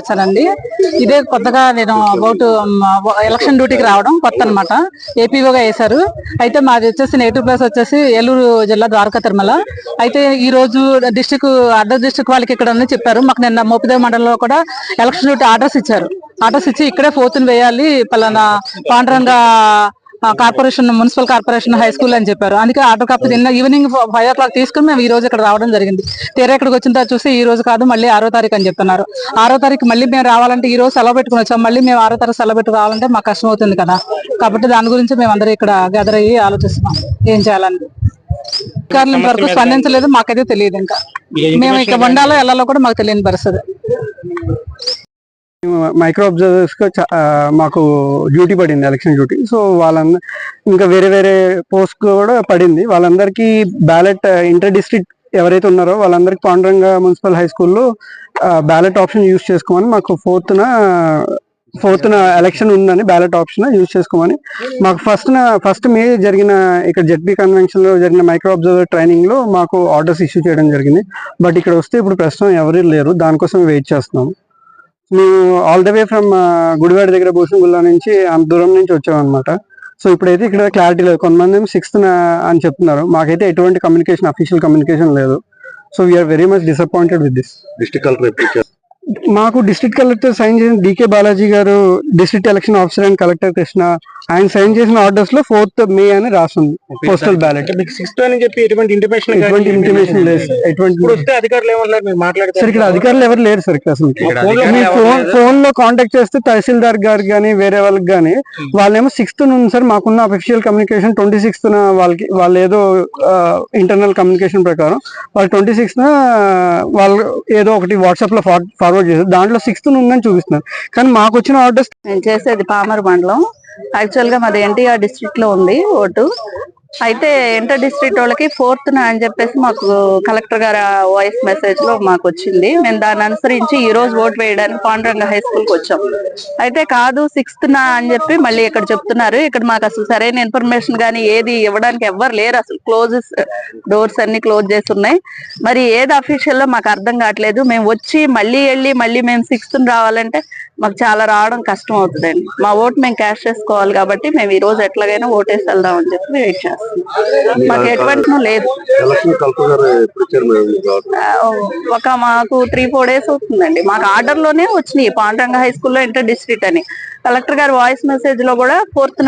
వచ్చానండి. ఇదే కొత్తగా నేను అబౌట్ ఎలక్షన్ డ్యూటీకి రావడం కొత్త అనమాట ఏపీఓగా వేశారు. అయితే మాది వచ్చేసి నేటివ్ ప్లేస్ వచ్చేసి ఏలూరు జిల్లా ద్వారకా తిరుమల. అయితే ఈ రోజు డిస్టిక్ అదర్ డిస్టిక్ వాళ్ళకి ఇక్కడ అని చెప్పారు. మాకు నిన్న మోపిదేవి మండలంలో కూడా ఎలక్షన్ డ్యూటీ ఆర్డర్స్ ఇచ్చారు. ఆర్డర్స్ ఇచ్చి ఇక్కడే ఫోర్త్ వేయాలి. పలానా Pandranga corporation municipal corporation high school అని చెప్పారు. అందుకే ఆర్డర్ కాపీ నిన్న ఈవినింగ్ ఫైవ్ ఓ క్లాక్ తీసుకుని మేము ఈ రోజు ఇక్కడ రావడం జరిగింది. తీరా ఇక్కడికి వచ్చిన తర్వాత చూసి ఈ రోజు కాదు మళ్ళీ ఆరో తారీఖు అని చెప్తున్నారు. ఆరో తారీఖు మళ్ళీ మేము రావాలంటే ఈ రోజు సెలవు పెట్టుకుని వచ్చాం. మళ్ళీ మేము ఆరో తారీఖు సెలవు పెట్టుకు రావాలంటే మాకు కష్టం అవుతుంది కదా. కాబట్టి దాని గురించి మేము అందరూ ఇక్కడ గెదర్ అయ్యి ఆలోచిస్తున్నాం. ఏం చేయాలని. అధికారులు ఇంతవరకు స్పందించలేదు మాకైతే తెలియదు ఇంకా. మేము ఇక్కడ ఉండాలో వెళ్ళాలో కూడా మాకు తెలియని పరిస్థితి. మైక్రో అబ్జర్వర్స్గా చా- మాకు డ్యూటీ పడింది ఎలక్షన్ డ్యూటీ. సో వాళ్ళందరూ ఇంకా వేరే వేరే పోస్ట్ కూడా పడింది. వాళ్ళందరికీ బ్యాలెట్ ఇంటర్ డిస్ట్రిక్ట్ ఎవరైతే ఉన్నారో వాళ్ళందరికీ పాండురంగ మున్సిపల్ హై స్కూల్లో బ్యాలెట్ ఆప్షన్ యూజ్ చేసుకోమని మాకు ఫోర్త్న ఫోర్త్న ఎలక్షన్ ఉందని బ్యాలెట్ ఆప్షన్ యూజ్ చేసుకోమని మాకు ఫస్ట్ ఫస్ట్ మే జరిగిన ఇక్కడ జెడ్పీ కన్వెన్షన్లో జరిగిన మైక్రో అబ్జర్వర్ ట్రైనింగ్లో మాకు ఆర్డర్స్ ఇష్యూ చేయడం జరిగింది. బట్ ఇక్కడ వస్తే ఇప్పుడు ప్రస్తుతం ఎవరు లేరు. దానికోసం వెయిట్ చేస్తున్నాము. మేము all the way from Gudivada దగ్గర భూషణగుల్లా నుంచి అంత దూరం నుంచి వచ్చాం సో ఇప్పుడైతే ఇక్కడ క్లారిటీ లేదు. కొంతమంది ఏమో సిక్స్త్ అని చెప్తున్నారు. మాకైతే ఎటువంటి కమ్యూనికేషన్ అఫీషియల్ కమ్యూనికేషన్ లేదు. So we are very much disappointed with this district collector మాకు డిస్ట్రిక్ట్ కలెక్టర్ సైన్ చేసిన DK Balaji garu district election officer and collector Krishna ఆయన సైన్ చేసిన ఆర్డర్స్లో ఫోర్త్ మే అని రాస్తుంది పోస్టల్ బ్యాలెట్ సిక్స్త్ అని చెప్పి ఎటువంటి ఇంటిమేషన్ ఎటువంటి ఇంటిమేషన్ లేదు. ఎటువంటి ఇప్పుడు వస్తే అధికారులు ఏమన్నారు? మీరు సార్ మాట్లాడతారు ఇక్కడ అధికారులు ఎవరు లేరు సార్ ఇక్కడ అసలు. మీ ఫోన్లో కాంటాక్ట్ చేస్తే తహసీల్దార్ గారికి కానీ వేరే వాళ్ళకి కానీ వాళ్ళేమో సిక్స్త్ ఉంది సార్ మాకున్న అఫీషియల్ కమ్యూనికేషన్ ట్వంటీ సిక్స్త్ వాళ్ళకి వాళ్ళు ఏదో ఇంటర్నల్ కమ్యూనికేషన్ ప్రకారం వాళ్ళు ట్వంటీ సిక్స్త్ వాళ్ళు ఏదో ఒకటి వాట్సాప్లో ఫార్వర్డ్ చేశారు దాంట్లో సిక్స్త్ ఉందని చూపిస్తున్నారు. కానీ మాకు వచ్చిన ఆర్డర్స్ నేను చేసేది పామర్ మండలం. యాక్చువల్గా మాది ఎన్టీఆర్ డిస్ట్రిక్ట్లో ఉంది ఓటు. అయితే ఇంటర్ డిస్ట్రిక్ట్ వాళ్ళకి ఫోర్త్ అని చెప్పేసి మాకు కలెక్టర్ గారి వాయిస్ మెసేజ్లో మాకు వచ్చింది. మేము దాన్ని అనుసరించి ఈ రోజు ఓట్ వేయడానికి పాండురంగ హై స్కూల్కి వచ్చాం. అయితే కాదు సిక్స్త్ నా అని చెప్పి మళ్ళీ ఇక్కడ చెప్తున్నారు. ఇక్కడ మాకు అసలు సరైన ఇన్ఫర్మేషన్ కానీ ఏది ఇవ్వడానికి ఎవ్వరు లేరు. అసలు క్లోజెస్ డోర్స్ అన్ని క్లోజ్ చేసి ఉన్నాయి. మరి ఏది అఫీషియల్లో మాకు అర్థం కావట్లేదు. మేము వచ్చి మళ్ళీ వెళ్ళి మళ్ళీ మేము సిక్స్త్ రావాలంటే మాకు చాలా రావడం కష్టం అవుతుందండి. మా ఓటు మేము క్యాష్ చేసుకోవాలి కాబట్టి మేము ఈ రోజు ఎట్లాగైనా ఓటేసి వెళ్దాం అని చెప్పి వెయిట్ మాకు ఎటువంటి లేదు. ఒక మాకు త్రీ ఫోర్ డేస్ అవుతుందండి. మాకు ఆర్డర్లోనే వచ్చినాయి. పాండురంగ హై స్కూల్లో ఇంటర్ డిస్ట్రిక్ట్ అని. కలెక్టర్ గారి వాయిస్ మెసేజ్లో కూడా ఫోర్త్